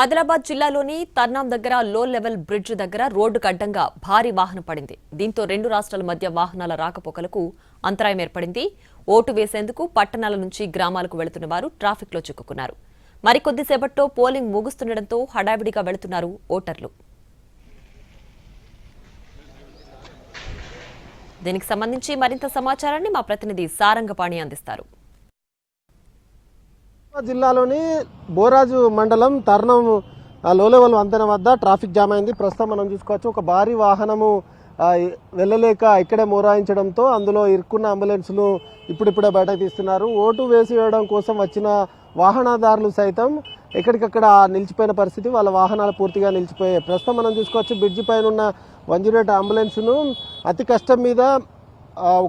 ఆదిలాబాద్ జిల్లాలోని తర్నాం దగ్గర లో లెవెల్ బ్రిడ్జ్ దగ్గర రోడ్డుకు అడ్డంగా భారీ వాహనం పడింది. దీంతో రెండు రాష్ట్రాల మధ్య వాహనాల రాకపోకలకు అంతరాయం ఏర్పడింది. ఓటు వేసేందుకు పట్టణాల నుంచి గ్రామాలకు వెళుతున్న వారు ట్రాఫిక్లో చిక్కుకున్నారు. మరికొద్దిసేపట్లో పోలింగ్ ముగుస్తుండటంతో హడావిడిగా వెళుతున్నారు ఓటర్లు. దీనికి సంబంధించి మరింత సమాచారాన్ని మా ప్రతినిధి సారంగపాణి అందిస్తారు. జిల్లాలోని బోరాజు మండలం తర్ణం లోలేవల్ వంతెన వద్ద ట్రాఫిక్ జామ్ అయింది. ప్రస్తుతం మనం చూసుకోవచ్చు ఒక భారీ వాహనము వెళ్ళలేక ఇక్కడే మోరాయించడంతో అందులో ఇరుక్కున్న అంబులెన్స్ను ఇప్పుడిప్పుడే బయటకు తీస్తున్నారు. ఓటు వేసి వేయడం కోసం వచ్చిన వాహనదారులు సైతం ఎక్కడికక్కడ నిలిచిపోయిన పరిస్థితి. వాళ్ళ వాహనాలు పూర్తిగా నిలిచిపోయాయి. ప్రస్తుతం మనం చూసుకోవచ్చు బ్రిడ్జి పైన ఉన్న వన్ జీరో ఎయిట్ అంబులెన్స్ను అతి కష్టం మీద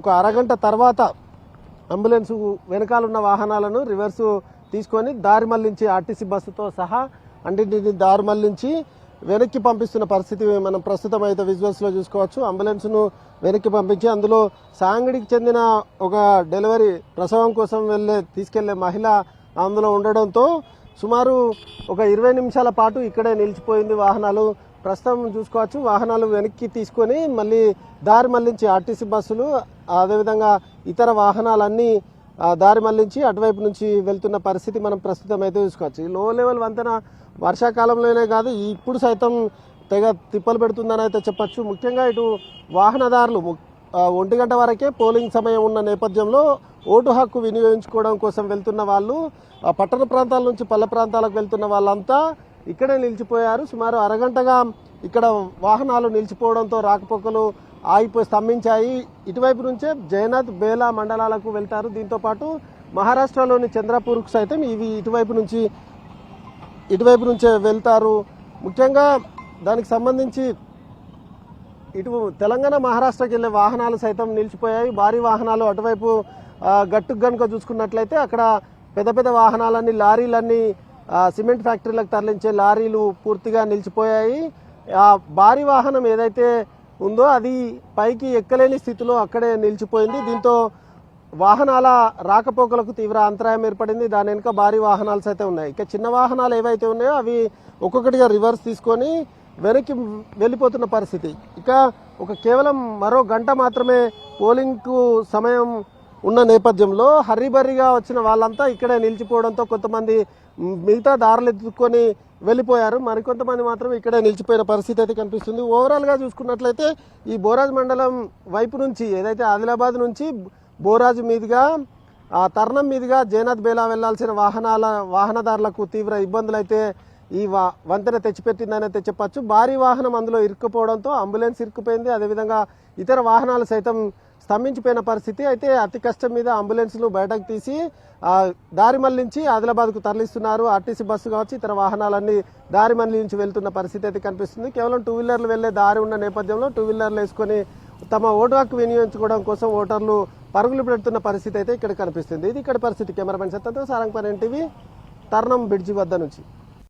ఒక అరగంట తర్వాత అంబులెన్స్ వెనకాల ఉన్న వాహనాలను రివర్స్ తీసుకొని దారి మళ్ళించి ఆర్టీసీ బస్సుతో సహా అన్నింటిని దారి మళ్ళించి వెనక్కి పంపిస్తున్న పరిస్థితి మనం ప్రస్తుతం అయితే విజువల్స్లో చూసుకోవచ్చు. అంబులెన్స్ను వెనక్కి పంపించి అందులో సాంగడికి చెందిన ఒక డెలివరీ ప్రసవం కోసం వెళ్ళే తీసుకెళ్ళే మహిళ అందులో ఉండడంతో సుమారు ఒక ఇరవై నిమిషాల పాటు ఇక్కడే నిలిచిపోయింది వాహనాలు. ప్రస్తుతం చూసుకోవచ్చు వాహనాలు వెనక్కి తీసుకొని మళ్ళీ దారి మళ్ళించి ఆర్టీసీ బస్సులు అదేవిధంగా ఇతర వాహనాలన్నీ దారి మళ్ళించి అటువైపు నుంచి వెళ్తున్న పరిస్థితి మనం ప్రస్తుతం అయితే చూసుకోవచ్చు. ఈ లో లెవెల్ వంతెన వర్షాకాలంలోనే కాదు ఇప్పుడు సైతం తెగ తిప్పలు పెడుతుందని అయితే చెప్పచ్చు. ముఖ్యంగా ఇటు వాహనదారులు ఒంటి గంట వరకే పోలింగ్ సమయం ఉన్న నేపథ్యంలో ఓటు హక్కు వినియోగించుకోవడం కోసం వెళ్తున్న వాళ్ళు పట్టణ ప్రాంతాల నుంచి పల్లె ప్రాంతాలకు వెళ్తున్న వాళ్ళంతా ఇక్కడే నిలిచిపోయారు. సుమారు అరగంటగా ఇక్కడ వాహనాలు నిలిచిపోవడంతో రాకపోకలు ఆగిపోయి స్తంభించాయి. ఇటువైపు నుంచే జయనాథ్ బేలా మండలాలకు వెళ్తారు. దీంతో పాటు మహారాష్ట్రలోని చంద్రపూర్కు సైతం ఇవి ఇటువైపు నుంచి ఇటువైపు నుంచే వెళ్తారు. ముఖ్యంగా దానికి సంబంధించి ఇటు తెలంగాణ మహారాష్ట్రకి వెళ్ళే వాహనాలు సైతం నిలిచిపోయాయి. భారీ వాహనాలు అటువైపు గట్టు గట్టుకు చూసుకున్నట్లయితే అక్కడ పెద్ద పెద్ద వాహనాలన్నీ లారీలన్నీ సిమెంట్ ఫ్యాక్టరీలకు తరలించే లారీలు పూర్తిగా నిలిచిపోయాయి. ఆ భారీ వాహనం ఏదైతే ఉందో అది పైకి ఎక్కలేని స్థితిలో అక్కడే నిలిచిపోయింది. దీంతో వాహనాల రాకపోకలకు తీవ్ర అంతరాయం ఏర్పడింది. దాని వెనుక భారీ వాహనాలు అయితే ఉన్నాయి. ఇక చిన్న వాహనాలు ఏవైతే ఉన్నాయో అవి ఒక్కొక్కటిగా రివర్స్ తీసుకొని వెనక్కి వెళ్ళిపోతున్న పరిస్థితి. ఇక ఒక కేవలం మరో గంట మాత్రమే పోలింగ్కు సమయం ఉన్న నేపథ్యంలో హర్రిబర్రిగా వచ్చిన వాళ్ళంతా ఇక్కడే నిలిచిపోవడంతో కొంతమంది మిగతా దారులు ఎత్తుకొని వెళ్ళిపోయారు. మరికొంతమంది మాత్రం ఇక్కడే నిలిచిపోయిన పరిస్థితి అయితే కనిపిస్తుంది. ఓవరాల్గా చూసుకున్నట్లయితే ఈ బోరాజ్ మండలం వైపు నుంచి ఏదైతే ఆదిలాబాద్ నుంచి బోరాజు మీదుగా ఆ తరుణం మీదుగా జయనాథ్ బేలా వెళ్ళాల్సిన వాహనాల వాహనదారులకు తీవ్ర ఇబ్బందులు అయితే ఈ వా వంతెన తెచ్చిపెట్టిందని అయితే చెప్పచ్చు. భారీ వాహనం అందులో ఇరుక్కుపోవడంతో అంబులెన్స్ ఇరుక్కుపోయింది. అదేవిధంగా ఇతర వాహనాలు సైతం స్తంభించిపోయిన పరిస్థితి. అయితే అతి కష్టం మీద అంబులెన్స్ను బయటకు తీసి దారి మళ్ళించి ఆదిలాబాద్కు తరలిస్తున్నారు. ఆర్టీసీ బస్సు కావచ్చు ఇతర వాహనాలన్నీ దారి మళ్ళించి వెళ్తున్న పరిస్థితి అయితే కనిపిస్తుంది. కేవలం టూ వీలర్లు వెళ్ళే దారి ఉన్న నేపథ్యంలో టూ వీలర్లు వేసుకొని తమ ఓటు హక్కు వినియోగించుకోవడం కోసం ఓటర్లు పరుగులు పెడుతున్న పరిస్థితి అయితే ఇక్కడ కనిపిస్తుంది. ఇది ఇక్కడ పరిస్థితి. కెమెరామెన్ సత్తంతో సారంగపల్లి టీవీ తర్ణం బ్రిడ్జి వద్ద నుంచి.